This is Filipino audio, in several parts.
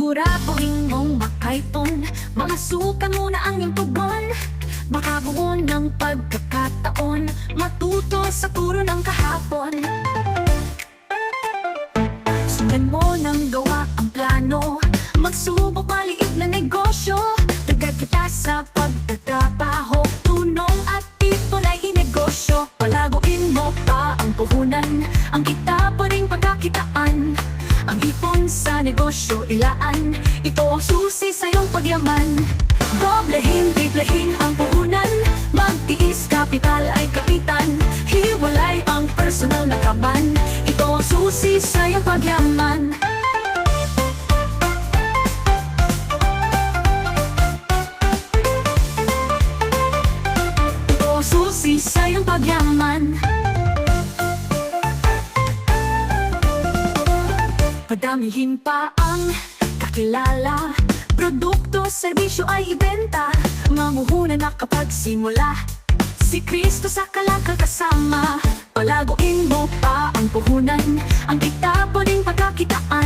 Siguraduhin mong makaipon Mga suka muna ang iyong tugon. Makabuo ng pagkakataon. Matuto sa turo ng kahapon. Sundan mo ng gawa ang plano. Magsubok maliit na negosyo. Dagdag kita sa pagtatrabaho. Tunong at ipon ay inegosyo Palaguin mo pa ang puhunan. Ang kita pa rin pagkakitaan Ang ipon sa negosyo ilaan. Ito ang susi sa iyong pagyaman. Doblehin, triplehin ang puhunan. Magtiis kapital ay Padamihin pa ang kakilala. Produkto, serbisyo ay ibenta. Mamuhunan na kapag simula. Si Kristo sa kalakal kasama. Palaguin mo pa ang puhunan. Ang kita po rin pagkakitaan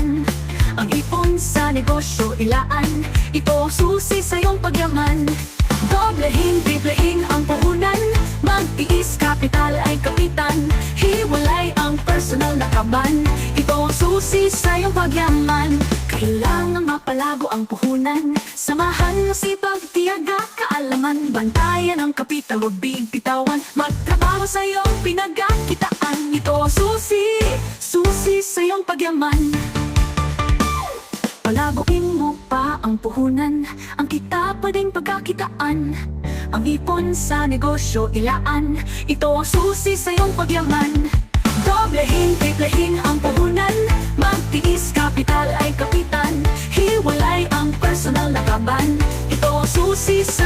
Ito ang pagyaman Kailangan mapalago ang puhunan. Samahan mo si pagtiyaga Kaalaman, bantayan ang kapital Huwag bigbitawan Magtrabaho sa iyong pinagkakitaan. Ito susi, susi sa iyong pagyaman. Palaguin mo pa ang puhunan. Ang kita pa din pagkakitaan. Ang ipon sa negosyo ilaan. Ito ang susi sa iyong pagyaman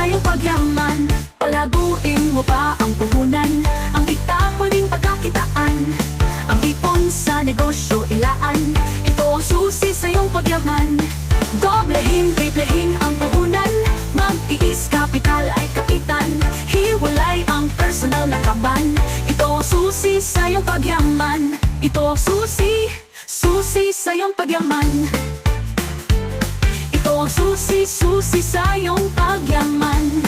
iyong pagyaman. Palaguin mo pa ang puhunan. Ang kita din pagkakitaan. Ang ipon sa negosyo ilaan. Ito ang susi sa iyong pagyaman. Doblehin, triplehin ang puhunan. Magtiis, kapital ay kapitan. Hiwalay ang personal na kaban. Ito ang susi sa iyong pagyaman. Ito ang susi, susi sa iyong pagyaman susi-susi sa iyong pagyaman.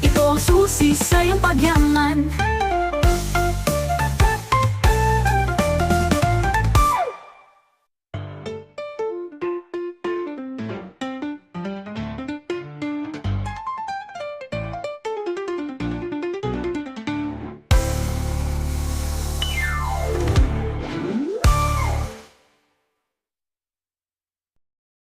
Ikaw ang susi sa iyong pagyaman.